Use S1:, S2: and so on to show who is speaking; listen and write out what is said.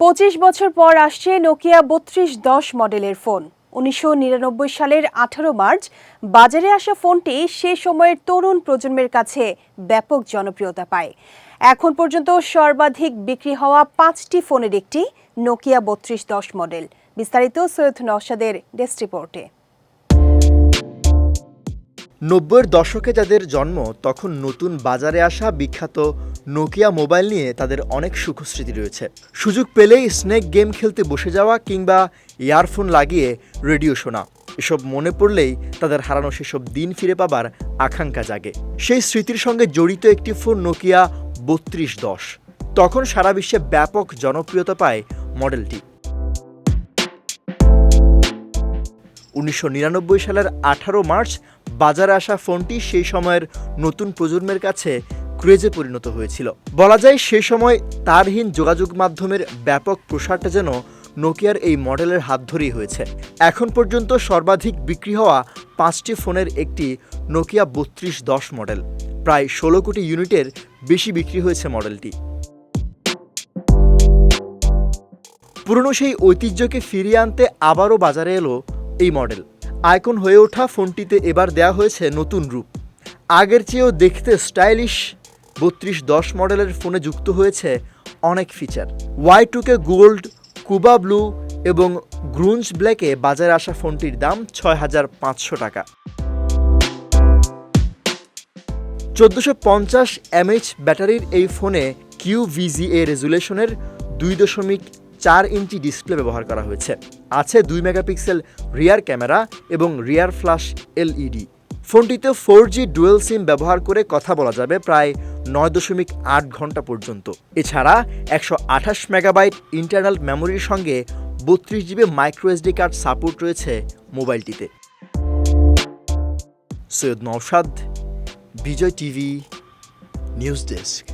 S1: পঁচিশ বছর পর আসছে নোকিয়া বত্রিশ দশ মডেলের ফোন। উনিশশো নিরানব্বই সালের আঠারো মার্চ বাজারে আসা ফোনটি সে সময়ের তরুণ প্রজন্মের কাছে ব্যাপক জনপ্রিয়তা পায়। এখন পর্যন্ত সর্বাধিক বিক্রি হওয়া পাঁচটি ফোনের একটি নোকিয়া বত্রিশ দশ মডেল। বিস্তারিত সৈয়দ নওশাদের ডেস্ক রিপোর্টে।
S2: নব্বইয়ের দশকে যাদের জন্ম, তখন নতুন বাজারে আসা বিখ্যাত নোকিয়া মোবাইল নিয়ে তাদের অনেক সুখস্মৃতি রয়েছে। সুযোগ পেলেই স্নেক গেম খেলতে বসে যাওয়া কিংবা ইয়ারফোন লাগিয়ে রেডিও শোনা। এসব মনে পড়লেই তাদের হারানো সেসব দিন ফিরে পাবার আকাঙ্ক্ষা জাগে। সেই স্মৃতির সঙ্গে জড়িত একটি ফোন নোকিয়া বত্রিশ দশ। তখন সারা বিশ্বে ব্যাপক জনপ্রিয়তা পায় মডেলটি। উনিশশো নিরানব্বই সালের আঠারো মার্চ বাজারে আসা ফোনটি সেই সময়ের নতুন প্রজন্মের কাছে ক্রেজে পরিণত হয়েছিল। বলা যায় সেই সময় তারহীন যোগাযোগ মাধ্যমের ব্যাপক প্রসারটা যেন নোকিয়ার এই মডেলের হাত ধরেই হয়েছে। এখন পর্যন্ত সর্বাধিক বিক্রি হওয়া পাঁচটি ফোনের একটি নোকিয়া বত্রিশ দশ মডেল। প্রায় ষোলো কোটি ইউনিটের বেশি বিক্রি হয়েছে মডেলটি। পুরনো সেই ঐতিহ্যকে ফিরিয়ে আনতে আবারও বাজারে এলো এই মডেল। আইকন হয়ে ওঠা ফোনটিতে এবার দেয়া হয়েছে নতুন রূপ। আগের চেয়েও দেখতে স্টাইলিশ, বত্রিশ দশ মডেলের ফোনে যুক্ত হয়েছে অনেক ফিচার। ওয়াই টুকে গোল্ড কুবা ব্লু এবং গ্রুঞ্জ ব্ল্যাকে বাজারে আসা ফোনটির দাম ছয় হাজার পাঁচশো টাকা। চোদ্দোশো পঞ্চাশ এমএইচ ব্যাটারির এই ফোনে কিউ ভিজিএ রেজুলেশনের দুই দশমিক চার ইঞ্চি ডিসপ্লে ব্যবহার করা হয়েছে। আছে দুই মেগাপিক্সেল রিয়ার ক্যামেরা এবং রিয়ার ফ্ল্যাশ এলইডি ফোনটিতে ফোর জি ডুয়েল সিম ব্যবহার করে কথা বলা যাবে প্রায় নয় দশমিক আট ঘণ্টা পর্যন্ত। এছাড়া একশো আঠাশ মেগাবাইট ইন্টারনাল মেমোরির সঙ্গে বত্রিশ GB micro SD card support রয়েছে মোবাইলটিতে। Syed Naushad, Bijoy TV, news desk.